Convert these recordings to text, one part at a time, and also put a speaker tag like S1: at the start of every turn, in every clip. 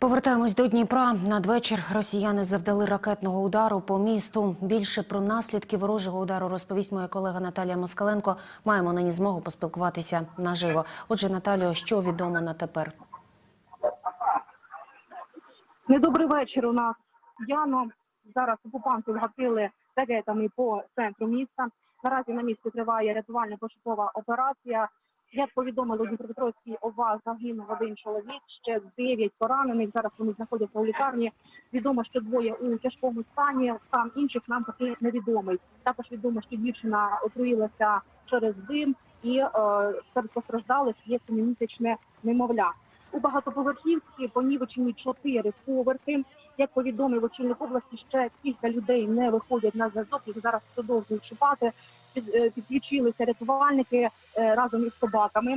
S1: Повертаємось до Дніпра. Надвечір росіяни завдали ракетного удару по місту. Більше про наслідки ворожого удару розповість моя колега Наталія Москаленко. Маємо нині змогу поспілкуватися наживо. Отже, Наталіо, що відомо на тепер?
S2: Недобрий вечір у нас Яно. Зараз окупанти вгатили ракетами по центру міста. Наразі на місці триває рятувальна пошукова операція. Як повідомили Дніпропетровській ОВА, загинув один чоловік, ще дев'ять поранених. Зараз вони знаходяться у лікарні. Відомо, що двоє у тяжкому стані. Стан інших нам поки невідомий. Також відомо, що дівчина отруїлася через дим і е, серед постраждалих є семимісячне немовля. У багатоповерхівці понівечені чотири поверхи. Як повідомив очільник області, ще кілька людей не виходять на зв'язок. Їх зараз продовжують шукати. Е, Підключилися рятувальники е, разом із собаками.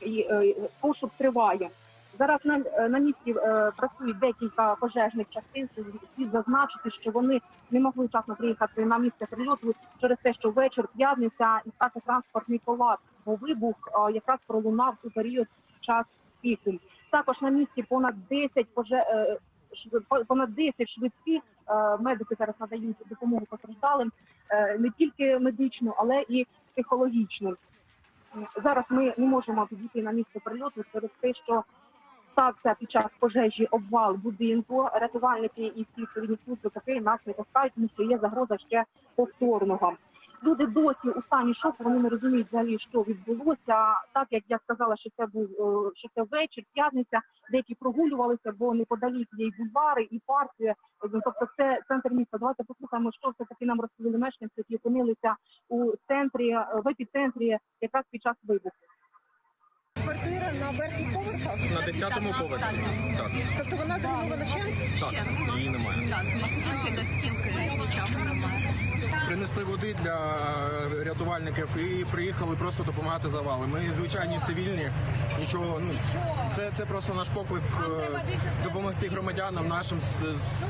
S2: І е, пошук триває. Зараз на, на місці е, працюють декілька пожежних частин. Слід зазначити, що вони не могли вчасно приїхати на місце прильоту через те, що вечір п'ятниця і стався транспортний колапс, бо вибух е, якраз пролунав у період час піку. Також на місці понад 10 поже... понад 10 швидких е, медики зараз надають допомогу постраждалим е, не тільки медичну, але і психологічну. Зараз ми не можемо підійти на місце прильоту через те, що стався під час пожежі обвал будинку. Рятувальники і всі служби таки нас не пускають, тому що є загроза ще повторного. Люди досі у стані шоку, вони не розуміють взагалі, що відбулося. Так як я сказала, що це був е, що це вечір, п'ятниця, деякі прогулювалися, бо неподалік є і бульвари, і парки. Е, Тобто це центр міста. Давайте послухаємо, що все таки нам розповіли мешканці, які опинилися у центрі, е, в епіцентрі якраз під час вибуху.
S3: Квартира на верхніх поверхах?
S4: На 10-му поверсі. Так,
S3: Тобто вона замінована ще?
S4: так, її немає.
S5: Так, від стінки до стінки нічого немає.
S4: Принесли води для е, рятувальників і приїхали просто допомагати завали. Ми звичайні цивільні, нічого. Ну це, це просто наш поклик е, допомогти громадянам нашим з, з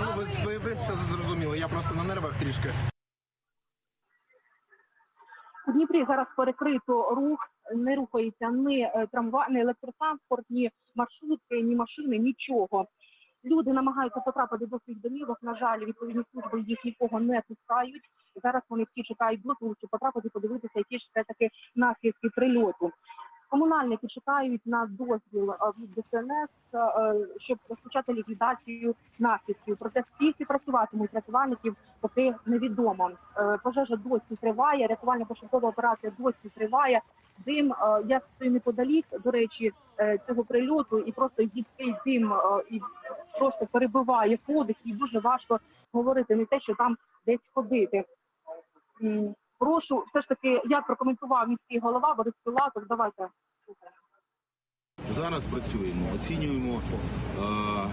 S4: ну ви, ви, ви все зрозуміли. Я просто на нервах трішки.
S2: У Дніпрі зараз перекрито рух, не рухається ні е, трамвай, ні електротранспорт, ні маршрутки, ні машини, нічого. Люди намагаються потрапити до своїх домівок. На жаль, відповідні служби їх нікого не пускають. Зараз вони всі чекають блоку, щоб потрапити, подивитися, які ж все таки наслідки прильоту. Комунальники чекають на дозвіл е, від ДСНС, е, щоб розпочати ліквідацію наслідків. Проте скільки працюватимуть рятувальників, поки невідомо. Е, Пожежа досі триває, рятувальна пошукова операція досі триває. Дим я стою неподалік, до речі, цього прильоту, і просто їдкий дим і просто перебиває подих, і дуже важко говорити не те, що там десь ходити. Прошу, все ж таки, як прокоментував міський голова Борис Пилатов, давайте.
S6: Зараз працюємо, оцінюємо е,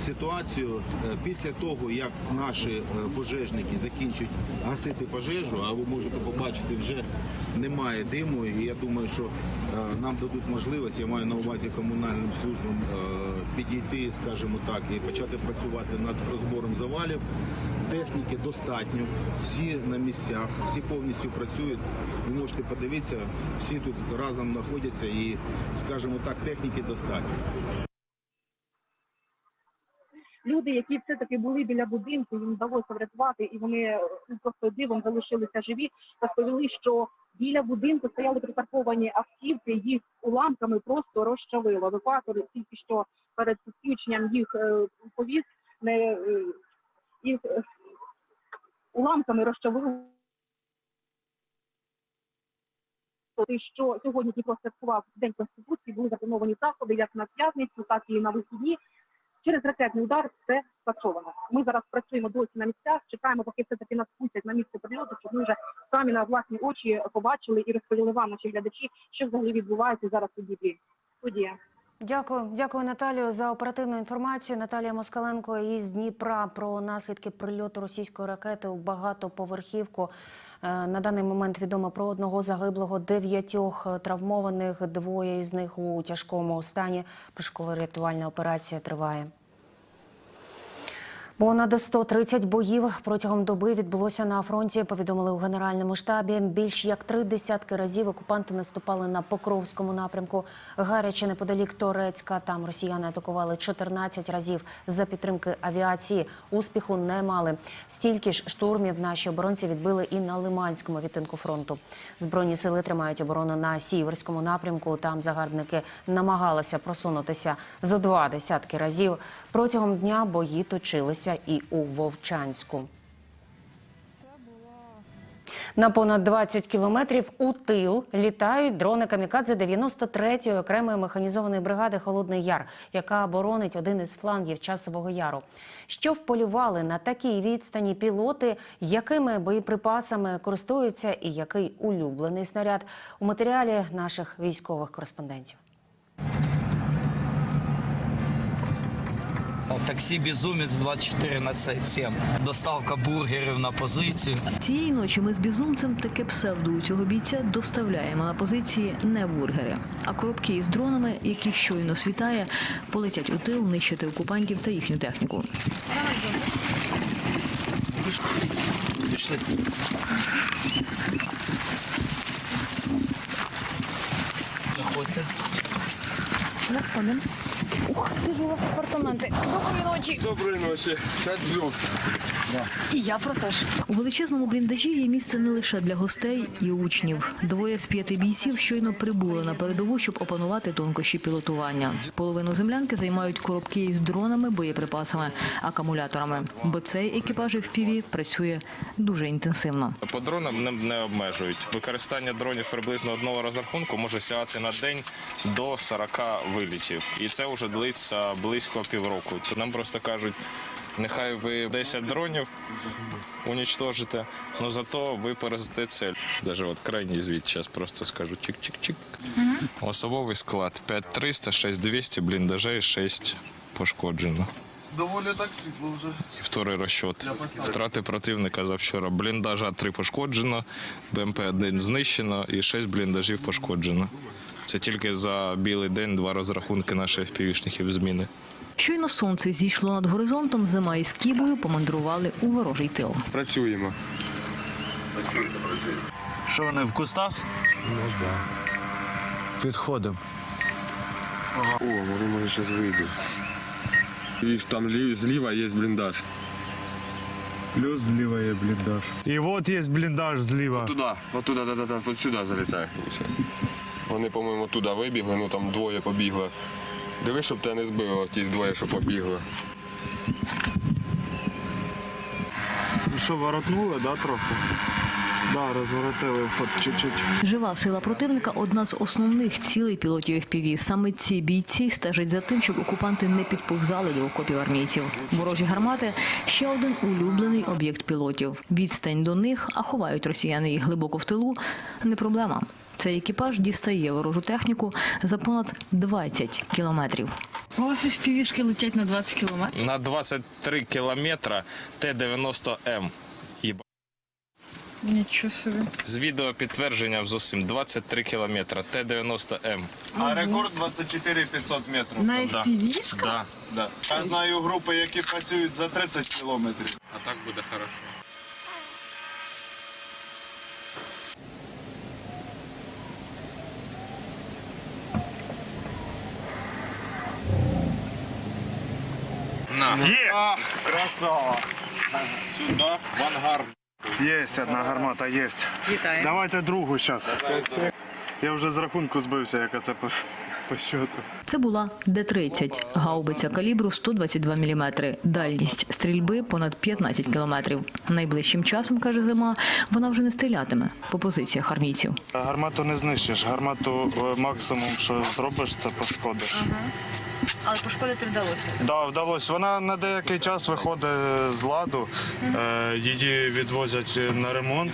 S6: ситуацію е, після того, як наші е, пожежники закінчать гасити пожежу, а ви можете побачити, вже немає диму. І я думаю, що е, нам дадуть можливість, я маю на увазі комунальним службам підійти, скажімо так, і почати працювати над розбором завалів. Техніки достатньо, всі на місцях, всі повністю працюють. Ви можете подивитися, всі тут разом знаходяться і, скажімо так, техніки достатньо.
S2: Люди, які все-таки були біля будинку, їм вдалося врятувати, і вони е, ну, просто дивом залишилися живі, розповіли, що біля будинку стояли припарковані автівки, їх уламками просто розчавило. Евакуатори тільки що перед підключенням їх е, повіз, не е, їх уламками розчавило. Те, що сьогодні Дніпро святкував День Конституції, були заплановані заходи як на п'ятницю, так і на вихідні. Через ракетний удар все скасовано. Ми зараз працюємо досі на місцях, чекаємо, поки все таки нас пустять на місце прильоту, щоб ми вже самі на власні очі побачили і розповіли вам, наші глядачі, що взагалі відбувається зараз у Дніпрі. Студія.
S1: Дякую, дякую, Наталію, за оперативну інформацію. Наталія Москаленко із Дніпра про наслідки прильоту російської ракети у багатоповерхівку. Е, На даний момент відомо про одного загиблого, дев'ятьох травмованих. Двоє із них у тяжкому стані. Пошукова рятувальна операція триває. Понад 130 боїв протягом доби відбулося на фронті. Повідомили у генеральному штабі. Більш як три десятки разів окупанти наступали на Покровському напрямку. Гаряче неподалік Торецька. Там росіяни атакували 14 разів за підтримки авіації. Успіху не мали. Стільки ж штурмів наші оборонці відбили і на Лиманському відтинку фронту. Збройні сили тримають оборону на Сіверському напрямку. Там загарбники намагалися просунутися зо два десятки разів. Протягом дня бої точилися і у Вовчанську. На понад 20 кілометрів у тил літають дрони камікадзе 93-ї окремої механізованої бригади Холодний Яр, яка боронить один із флангів часового яру. Що вполювали на такій відстані пілоти, якими боєприпасами користуються, і який улюблений снаряд у матеріалі наших військових кореспондентів.
S7: Таксі Безумець 24 на 7. Доставка бургерів на позицію.
S8: Цієї ночі ми з безумцем таке псевдо у цього бійця доставляємо на позиції не бургери, а коробки із дронами, які щойно світає, полетять у тил нищити окупантів та їхню техніку.
S7: Пішли. Заходьте.
S5: Заходимо. Ух, ти ж у вас апартаменти. Доброї ночі.
S4: Доброї ночі. П'ять зв'язок.
S5: І я про те ж.
S8: У величезному бліндажі є місце не лише для гостей і учнів. Двоє з п'яти бійців щойно прибули на передову, щоб опанувати тонкощі пілотування. Половину землянки займають коробки із дронами, боєприпасами, акумуляторами. Бо цей екіпаж FPV працює дуже інтенсивно.
S9: По дронам не, не обмежують. Використання дронів приблизно одного розрахунку може сягати на день до 40 вилітів. І це вже длиться близько півроку. То нам просто кажуть, нехай ви 10 дронів унічтожите, але зато ви поразите цель. Даже от крайній звіт зараз просто скажу чик-чик-чик. Особовий склад 5300, 6200, бліндажей 6 пошкоджено.
S10: Доволі так світло вже.
S9: І вторий розчет. Втрати противника за вчора. Бліндажа 3 пошкоджено, БМП-1 знищено і 6 бліндажів пошкоджено. Це тільки за білий день два розрахунки наших півішників зміни.
S8: Щойно сонце зійшло над горизонтом, зима із кібою помандрували у ворожий тил.
S4: Працюємо.
S11: Що вони в кустах? Ну так. Підходимо.
S4: О, вони може зараз вийдуть. І там зліва є бліндаж.
S11: Плюс зліва є бліндаж. І от є бліндаж зліва.
S4: Туди, отуда, да, да, да, от сюди залітає. Вони, по-моєму, туди вибігли, ну там двоє побігли. Диви, щоб тебе не збило, ті двоє, що побігли.
S11: Ну що, воротнули, да, трохи? Да, розворотили вход чуть-чуть.
S8: Жива сила противника одна з основних цілей пілотів FPV. Саме ці бійці стежать за тим, щоб окупанти не підповзали до окопів армійців. Ворожі гармати ще один улюблений об'єкт пілотів. Відстань до них, а ховають росіяни їх глибоко в тилу. Не проблема. Цей екіпаж дістає ворожу техніку за понад 20 кілометрів.
S3: У вас із півішки летять на 20 кілометрів.
S9: На 23 кілометра Т-90М.
S3: Нічого собі.
S9: З відео підтвердження зовсім 23 кілометра Т-90М.
S11: А рекорд 24 500 метрів.
S3: На. FPV-шках?
S9: Да.
S11: Да. Я знаю групи, які працюють за 30 кілометрів.
S9: А так буде хорошо. На.
S11: Є!
S9: Красава. Сюди, в ангар.
S11: Є одна гармата, є.
S3: Вітаю.
S11: Давайте другу зараз. Я вже з рахунку збився, яка це по, по щоту.
S8: Це була Д-30, гаубиця калібру 122 мм. Дальність стрільби понад 15 кілометрів. Найближчим часом, каже Зима, вона вже не стрілятиме по позиціях армійців.
S11: Гармату не знищиш. Гармату е, максимум, що зробиш, це пошкодиш.
S3: Але пошкодити вдалося.
S11: Да, вдалося. Вона на деякий час виходить з ладу, е, її відвозять на ремонт,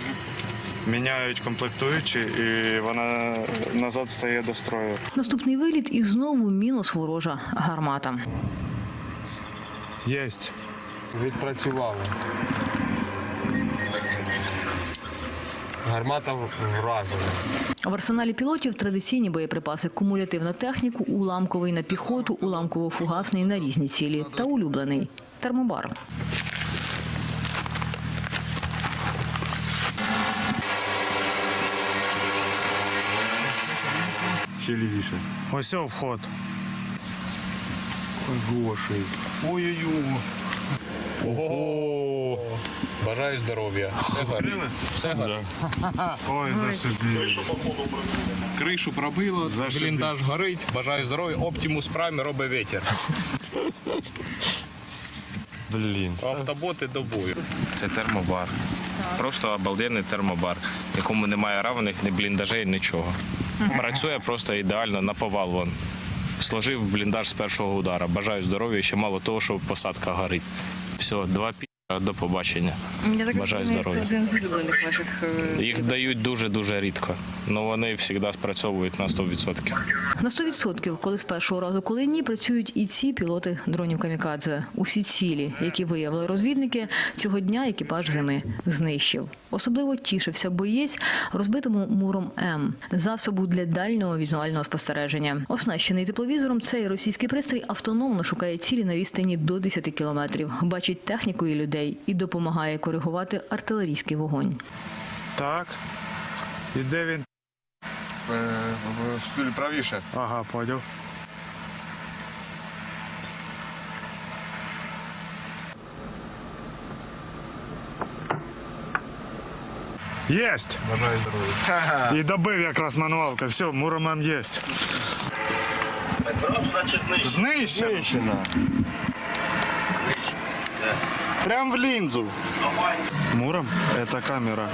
S11: міняють комплектуючі, і вона назад стає до строю.
S8: Наступний виліт і знову мінус ворожа гармата.
S11: Єсть.
S4: Відпрацювали. Гармата вражена.
S8: В арсеналі пілотів традиційні боєприпаси, кумулятивна техніку, уламковий на піхоту, уламково-фугасний на різні цілі та улюблений термобар.
S11: Ще лівіше. Ось вход. Гошей. Ой-ой-ой.
S9: Ого! Бажаю здоров'я. Все горить. Все горить.
S11: Ой, зашибіли.
S9: Кришу пробило,
S11: Зашибись.
S9: бліндаж горить. Бажаю здоров'я. Оптимус Прайм робить вітер.
S11: Блін.
S9: Автоботи до бою. Це термобар. Просто обалденний термобар, в якому немає равних, ні бліндажей, нічого. Працює просто ідеально на повал. Вон. Сложив бліндаж з першого удара. Бажаю здоров'я, ще мало того, що посадка горить. Все, два пі. До побачення.
S3: Я так
S9: Бажаю здоров'я.
S3: Це один з улюблених ваших. е,
S9: Їх дають дуже-дуже рідко, але вони завжди спрацьовують на 100%.
S8: На 100%, коли з першого разу, коли ні, працюють і ці пілоти дронів камікадзе. Усі цілі, які виявили розвідники, цього дня екіпаж зими знищив. Особливо тішився боєць розбитому муром М засобу для дальнього візуального спостереження. Оснащений тепловізором, цей російський пристрій автономно шукає цілі на відстані до 10 кілометрів, бачить техніку і людей і допомагає коригувати артилерійський вогонь.
S11: Так. І де він?
S10: Е, Правіше.
S11: Ага, поняв. Єсть!
S9: Бажаю здоров'я.
S11: І добив якраз мануалка. Все, муромем єсть. Знищено. Прям в линзу. Муром – это камера.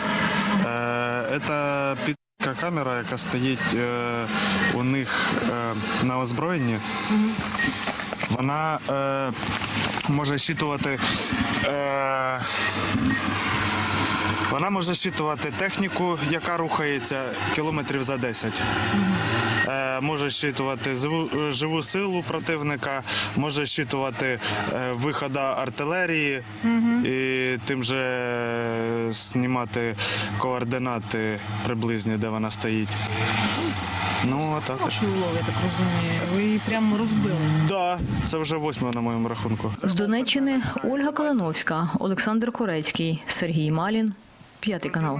S11: Е, Это камера, яка стоїть е, у них е, на озброєнні. Вона е, може щитувати. Вона може щитувати техніку, яка рухається кілометрів за 10. Е, може щитувати живу, е, силу противника, може щитувати е, виходи артилерії і тим же знімати координати приблизні, де вона стоїть. Ну, а так. от.
S3: Вашої улови, я так розумію. Ви її прямо розбили.
S11: Да, це вже восьма на моєму рахунку.
S8: З Донеччини Ольга Калиновська, Олександр Корецький, Сергій Малін, п'ятий канал.